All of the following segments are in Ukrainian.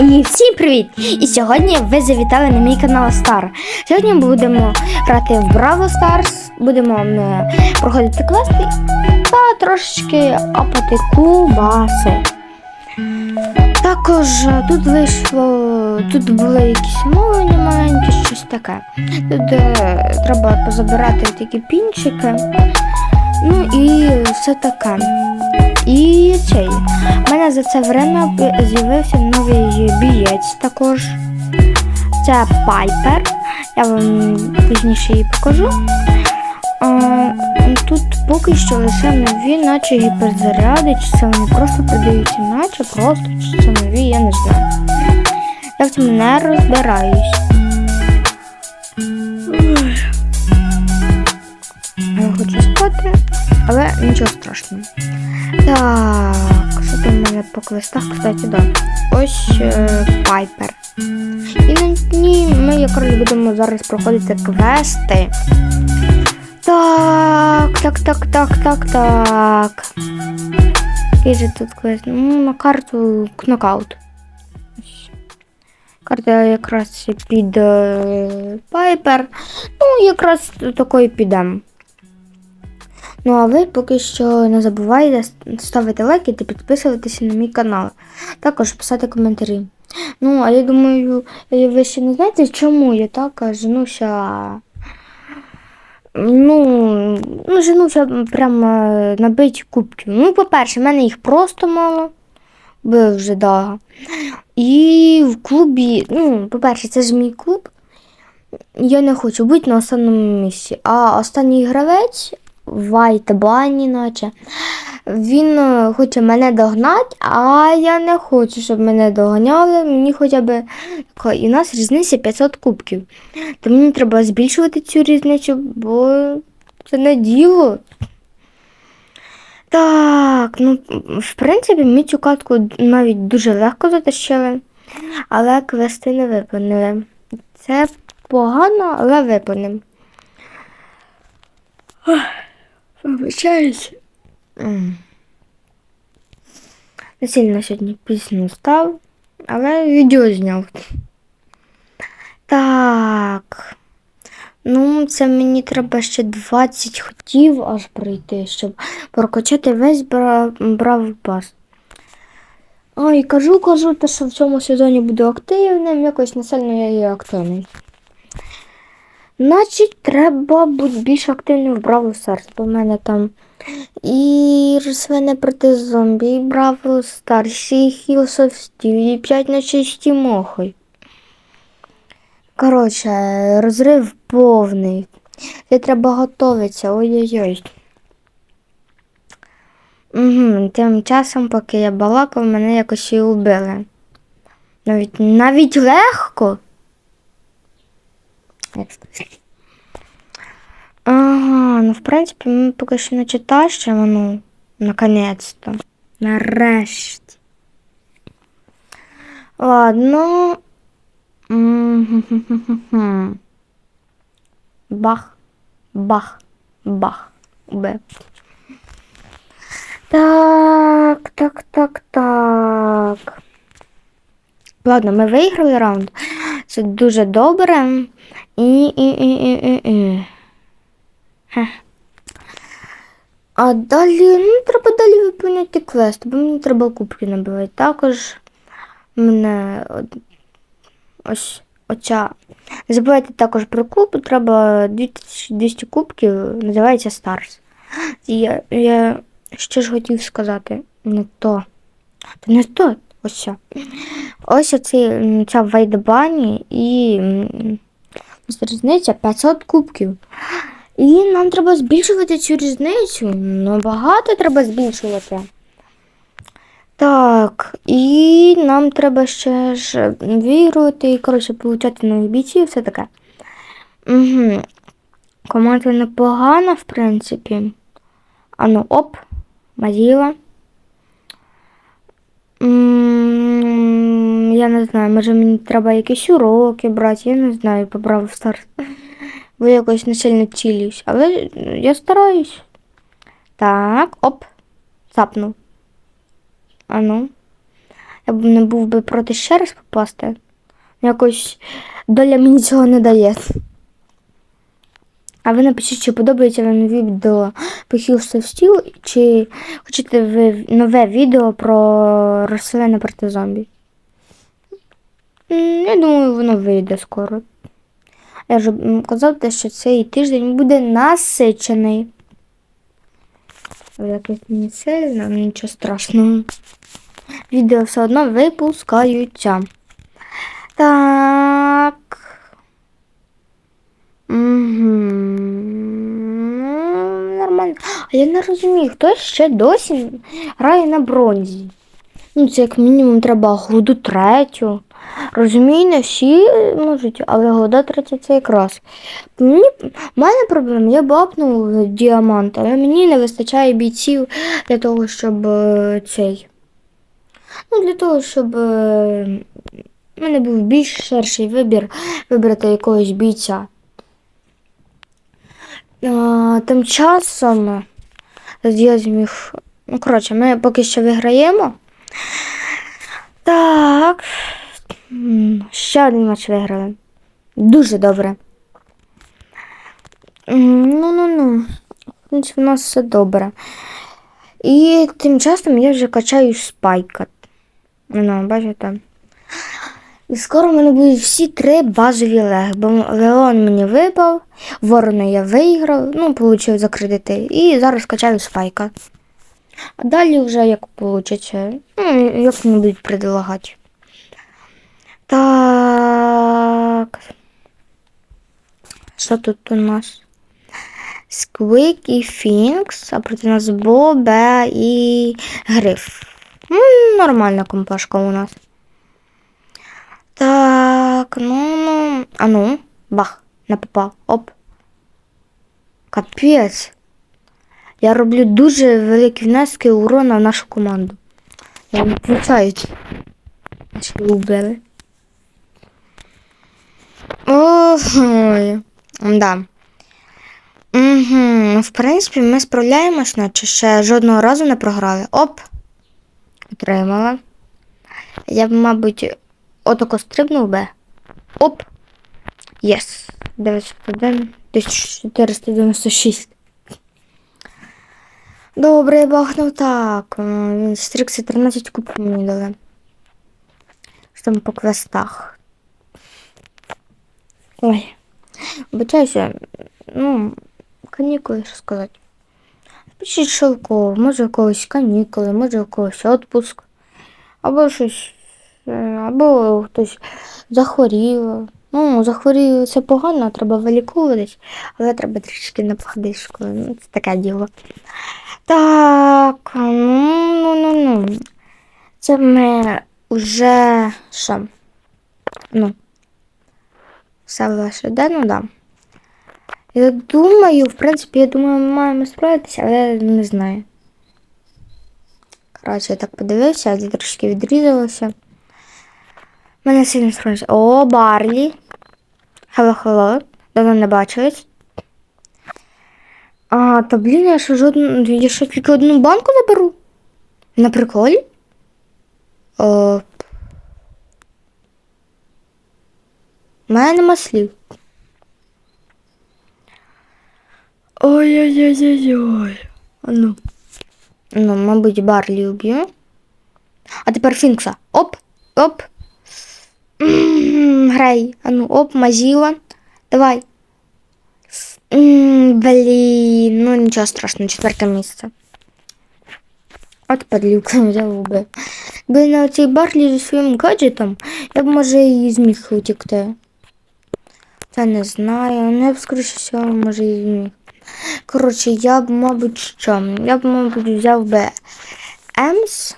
І всім привіт! І сьогодні ви завітали на мій канал Star. Сьогодні ми будемо грати в Браво Stars, будемо е, проходити квести та трошечки опити кубаси. Також е, тут вийшло, тут були якісь мовлення маленькі, щось таке. Тут е, треба позабирати такі пінчики. Ну і все таке. І цей. Мене за це время з'явився новий бієць також. Це Пайпер. Я вам пізніше її покажу. Тут поки що лише нові, наче гіперзаряди, чи це вони просто продаються, наче просто, чи це нові, я не знаю. Я в цьому не розбираюсь. Я хочу спати, але нічого страшного. Так, що там в мене по квестах, кстати, да. Ось е, Пайпер. І на ній ми якраз будемо зараз проходити квести. Так, так, так, так, так, так. Який же тут квест? Ну, на карту кнокаут. Карта якраз під е, Пайпер. Ну, якраз такою підемо. Ну а ви поки що не забувайте ставити лайки та підписуватися на мій канал. Також писати коментарі. Ну, а я думаю, ви ще не знаєте, чому я так е, женуся. Ну, ну женуся прямо е, набити кубків. Ну, по-перше, в мене їх просто мало. Бо вже дага. І в клубі, ну, по-перше, це ж мій клуб. Я не хочу бути на останньому місці. А останній гравець Вайт Бані, наче. Він е, хоче мене догнати, а я не хочу, щоб мене доганяли. Мені хоча б і у нас різниця 500 кубків. То мені треба збільшувати цю різницю, бо це не діло. Так, ну, в принципі, ми цю катку навіть дуже легко затащили, але квести не виповнили. Це погано, але виповнимо. Вибачаюсь. Не сильно сьогодні пізно став, але відео зняв. Так. Ну, це мені треба ще 20 хотів аж пройти, щоб прокачати весь бра... бравий пас. Ой, кажу, кажу, те, що в цьому сезоні буду активним, якось не сильно я є активний. Значить, треба бути більш активним в Бравл Старс, бо в мене там і рослини проти зомбі, і Бравл Старс, і Hills of Steel, і 5 на 6 мохой. Коротше, розрив повний. Це треба готуватися, ой-ой-ой. Угу, тим часом, поки я балакав, мене якось і убили. Навіть, навіть легко. Як? Ага, ну в принципі, ми поки що не читаємо, ну, наконець-то. Нарешті. Ладно. Бах, бах, бах. Б. Так, так, так, так. Ладно, ми виграли раунд. Це дуже добре. І, і, і, і, і, і. А далі, ну, треба далі виповнити квест, бо мені треба кубки набивати. Також мене ось оця. Забувайте також про клуб, треба 2200 кубків, називається Stars. Я, я що ж хотів сказати, не то. Та не то, ось. Ось оці, ця Вайдбані і різниця 500 кубків. І нам треба збільшувати цю різницю. Набагато треба збільшувати. Так, і нам треба ще ж вірувати і, коротше, получати нові бійці і все таке. Угу. Команда непогана, в принципі. Ану, оп, Мазіла. Я не знаю, може мені треба якісь уроки брати, я не знаю, побрав старт. Бо якось не сильно цілюсь. Але я стараюсь. Так, оп, цапнув. Ану. Я б не був би проти ще раз попасти. Якось доля мені цього не дає. А ви напишіть, чи подобається вам відео по of Steel, чи хочете ви нове відео про рослини проти зомбі. Я думаю, воно вийде скоро. Я вже казав, те, що цей тиждень буде насичений. Не сильно, ну, нічого страшного. Відео все одно випускаються. Так. Угу. Нормально. А я не розумію, хто ще досі грає на бронзі. Ну, це як мінімум треба году третю. Розумію, не всі можуть, але года третя це якраз. Мені, мене проблема, я бапнув діамант, але мені не вистачає бійців для того, щоб е, цей. Ну, для того, щоб е, в мене був більш ширший вибір вибрати якогось бійця. А, тим часом я зміг. Ну, коротше, ми поки що виграємо. Так. Ще один матч виграли. Дуже добре. Ну-ну-ну. В принципі, у нас все добре. І тим часом я вже качаю спайка. Ну, бачите. І скоро в мене будуть всі три базові леги, бо Леон мені випав, Ворона я виграв, ну, отримав закритити. І зараз качаю спайка. А далі вже як вийде. Ну, як мені будуть предлагати. Так. Що тут у нас? Сквик і Фінкс, а проти нас Бобе і Гриф. М, Нормальна компашка у нас. Так, ну, ну. А ну, бах, не попав. Оп. Капець. Я роблю дуже великі внески урона в нашу команду. Я не. Чи вбили. Ой, да. Угу. В принципі, ми справляємось, наче ще жодного разу не програли. Оп. Отримала. Я б, мабуть, отако стрибнув би. Оп. Єс. 91, 1496. Добре, я бахнув так. Стрікси 13 кубків мені дали. Що там по квестах? Ой. Обичаюся. Ну, канікули, що сказати. Пишіть кого, може у когось канікули, може у когось відпуск. Або щось. е, Або хтось захворів. Ну, захворів це погано, треба виліковуватись, але треба трішки не походити. Ну, це таке діло. Так, ну, ну, ну. Це ми вже що? Ну. Ваше де, ну да. Я думаю, в принципі, я думаю, ми маємо справитися, але я не знаю. Коротше, я так подивився, я трошки відрізалося. Мене сильно справився. О, Барлі. Хелло-хелло. Давно не бачились. А, та блін, я що жодну. Я що тільки одну банку заберу? На приколі? О. мене нема слів. Ой-ой-ой-ой-ой. А Ну. Ну, мабуть, Барлі уб'ю. А тепер Фінкса. Оп, оп. М, Грай. А ну, оп, Мазіла. Давай. М, Блін, ну нічого страшного, четверте місце. От падлюка взяв би. Би на цій Барлі зі своїм гаджетом, я б може і зміг утікти. Та не знаю, ну я б скоріше всього, може і зміг. Коротше, я б, мабуть, що? Я б, мабуть, взяв би Емс.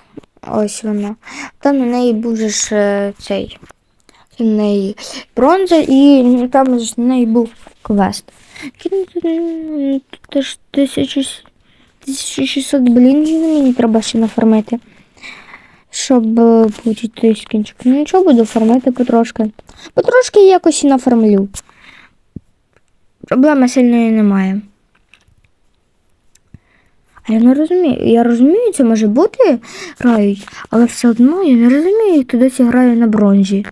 Ось вона. Там на неї буде ж е, цей. На неї бронза і там ж на неї був квест. Який тут, м, Тут ж 1000 1600 блінків мені треба ще нафармити. Щоб той скінчик. Ну нічого буду фармити потрошки. Потрошки якось і нафармлю. Проблеми сильної немає. А я не розумію. Я розумію, це може бути грають, але все одно я не розумію, хто досі грає на бронзі.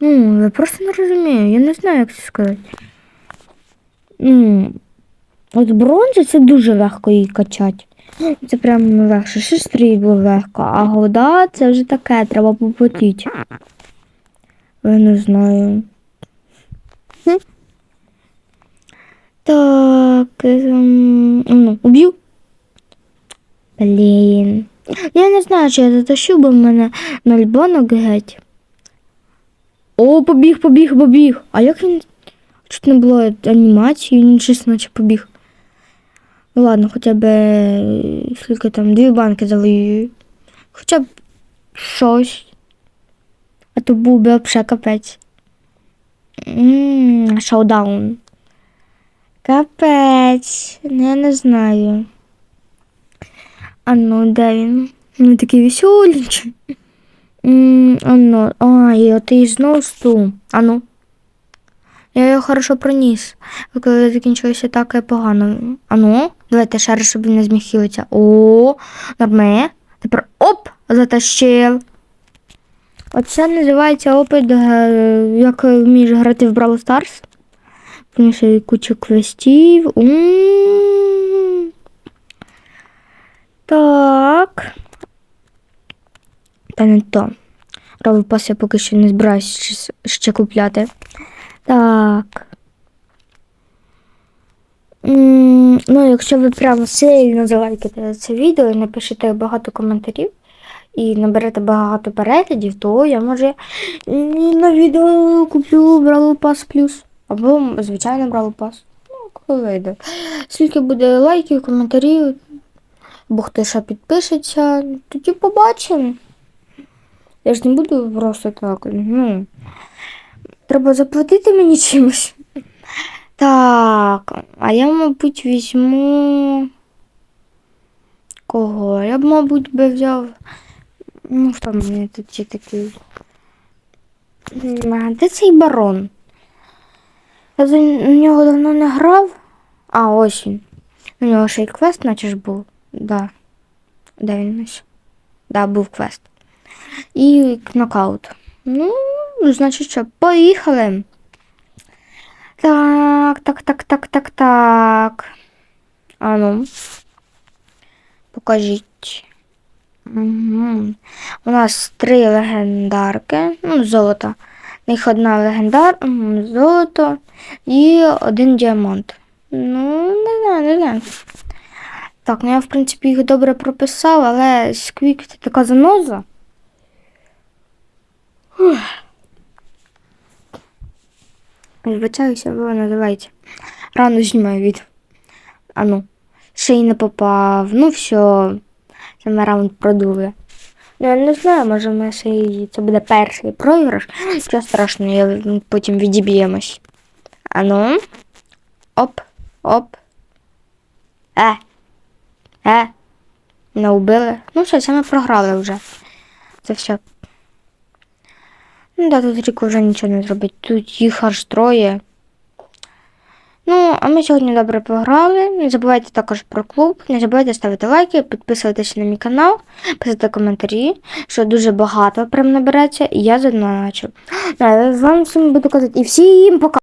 Ну, я просто не розумію, я не знаю, як це сказати. Ну, от бронза це дуже легко її качати. Це прям легше. Шестрій було легко, а года це вже таке, треба попотіти. Я не знаю. Так, ем, ну, уб'ю. Блін. Я не знаю, чи я затащу, бо в мене ноль геть. О, побіг, побіг, побіг. А як він. Тут не було анімації, він чесно наче побіг. Ну ладно, хоча б е, скільки там, дві банки завоюю. Хоча б щось. А то був би взагалі капець. Ммм, шоудаун. Капець. Ну, я не знаю. А ну, де він? Ну, такий веселенький. М, А ну, а, і от і знову стул. А ну. Я його хорошо проніс. Коли закінчилося так і погано. А ну, давайте раз, щоб він не зміг хилитися. О, норме. Тепер оп! Затащив. Оце називається опит, е, як вмієш грати в Brawl Stars. Принесе кучу квестів. М. Так. Та не то. Робив пас я поки що не збираюся ще, ще купляти. Так. Ну, якщо ви прямо сильно залайките це відео і напишете багато коментарів і наберете багато переглядів, то я може на відео куплю Бравл Пас плюс. Або звичайно Бравл Пас. Ну, коли вийде. Скільки буде лайків, коментарів, або хто ще підпишеться, тоді побачимо. Я ж не буду просто так. Ну, треба заплатити мені чимось. Так, а я, мабуть, візьму. Кого? Я б, мабуть, би взяв. Ну, хто в мене тут є такий. Де цей барон? Я за нього давно не грав. А, ось він. У нього ще й квест, наче ж був. Да. Де він ось? Да, був квест. І нокаут. Ну, значить що, поїхали. Так, так, так, так, так, так. А ну. Покажіть. Угу. У нас три легендарки. Ну, золото. В них одна легендар, золото і один діамант. Ну, не знаю, не знаю. Так, ну я, в принципі, їх добре прописав, але сквік це така заноза. Ух. Вибачаюся, ви називається. Рано знімаю від. А ну, ще й не попав. Ну все, саме раунд продули. Ну, я не знаю, може ми ще й це буде перший програш. Що страшного, я потім відіб'ємось. А ну. Оп, оп. Е. Е. Не убили. Ну все, це ми програли вже. Це все. Ну да, тут Ріко вже нічого не зробить. Тут їх аж троє. Ну, а ми сьогодні добре пограли. Не забувайте також про клуб. Не забувайте ставити лайки, підписуватися на мій канал, писати коментарі, що дуже багато прям набереться, і я задоначу. З вами всім буду казати. І всім пока!